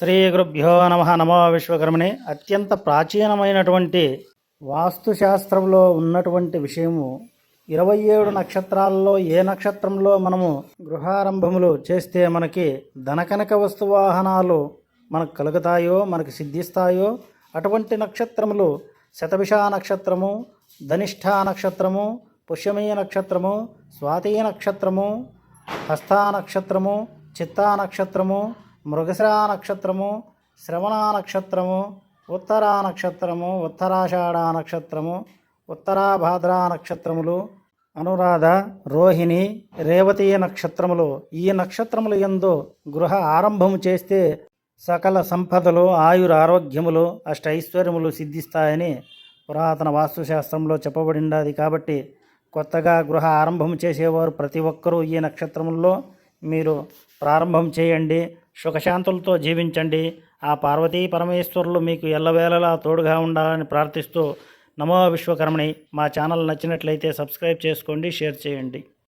శ్రీ గురుభ్యో నమ నమో విశ్వకర్మణి. అత్యంత ప్రాచీనమైనటువంటి వాస్తుశాస్త్రంలో ఉన్నటువంటి విషయము. ఇరవై ఏడు నక్షత్రాల్లో ఏ నక్షత్రంలో మనము గృహారంభములు చేస్తే మనకి ధనకనక వస్తువాహనాలు మనకు కలుగుతాయో మనకు సిద్ధిస్తాయో అటువంటి నక్షత్రములు శతభిష నక్షత్రము ధనిష్ఠ నక్షత్రము పుష్యమీ నక్షత్రము స్వాతి నక్షత్రము హస్తా నక్షత్రము చిత్తా నక్షత్రము మృగశిరా నక్షత్రము శ్రవణ నక్షత్రము ఉత్తరా నక్షత్రము ఉత్తరాషాఢ నక్షత్రము ఉత్తరాభాద్ర నక్షత్రములు అనురాధ రోహిణి రేవతి నక్షత్రములు. ఈ నక్షత్రములు ఎందు గృహ ఆరంభము చేస్తే సకల సంపదలు ఆయుర ఆరోగ్యములు అష్టైశ్వర్యములు సిద్ధిస్తాయని పురాతన వాస్తుశాస్త్రంలో చెప్పబడినది కాబట్టి కొత్తగా గృహ ఆరంభం చేసేవారు ప్రతి ఒక్కరూ ఈ నక్షత్రముల్లో మీరు ప్రారంభం చేయండి. సుఖశాంతులతో జీవించండి. ఆ పార్వతీ పరమేశ్వరులు మీకు ఎల్లవేళలా తోడుగా ఉండాలని ప్రార్థిస్తూ నమో విశ్వకర్మణి మా ఛానల్ నచ్చినట్లయితే సబ్స్క్రైబ్ చేసుకోండి షేర్ చేయండి.